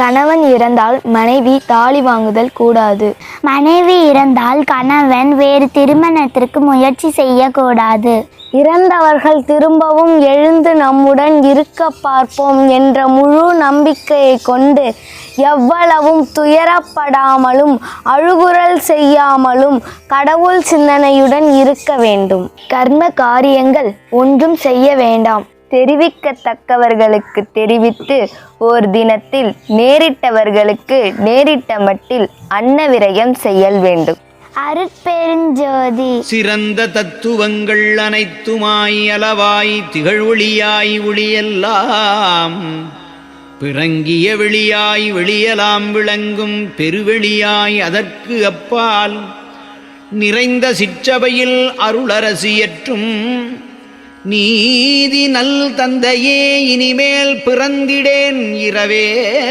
கணவன் இறந்தால் மனைவி தாலி வாங்குதல் கூடாது. மனைவி இறந்தால் கணவன் வேறு திருமணத்திற்கு முயற்சி செய்யக்கூடாது. இறந்தவர்கள் திரும்பவும் எழுந்து நம்முடன் இருக்க பார்ப்போம் என்ற முழு நம்பிக்கையை கொண்டு எவ்வளவும் துயரப்படாமலும் அழுகுரல் செய்யாமலும் கடவுள் சிந்தனையுடன் இருக்க வேண்டும். கர்ம காரியங்கள் ஒன்றும் செய்ய வேண்டாம். தெரிவிக்கத்தக்கவர்களுக்கு தெரிவித்து ஓர் தினத்தில் நேரிட்டவர்களுக்கு நேரிட்ட மட்டில் அன்ன விரயம் செய்யல் வேண்டும். அருட்பெருஞ்சோதி. சிறந்த தத்துவங்கள் அனைத்துமாய் அளவாய் திகழ்வொளியாய் ஒளியெல்லாம் பிறங்கிய வெளியாய் வெளியலாம் விளங்கும் பெருவெளியாய் அதற்கு அப்பால் நிறைந்த சிற்றபையில் அருளரசியற்றும் நீதி நல் தந்தையே இனிமேல் பிறந்திடேன் இரவே.